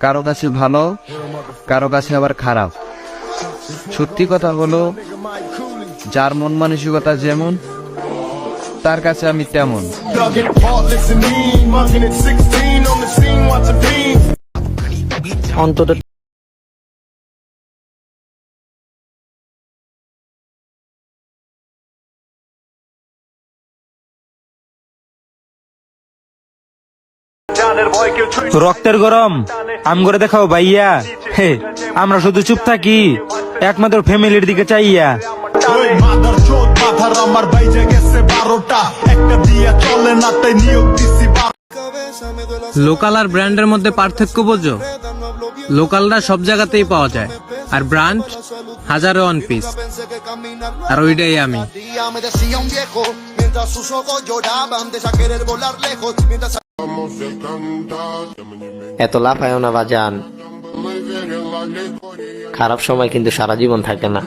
কারও কাছে ভালো, কারও কাছে আবার খারাপ। সত্যি কথা হলো, যার মন মানসিকতা যেমন, তার কাছে আমি তেমন। Dug রক্তের গরম। আম করে দেখাও ভাইয়া। হে আমরা শুধু চুপ থাকি। একমাত্র ফ্যামিলির দিকে চাইয়া। লোকাল আর ব্র্যান্ডের মধ্যে পার্থক্য বোঝো। লোকালরা সব জায়গাতেই পাওয়া যায়। আর ব্র্যান্ড হাজারো ওয়ান পিস আর ওইটাই আমি। এত লাফায় না বাজান খারাপ সময় কিন্তু সারা জীবন থাকে না।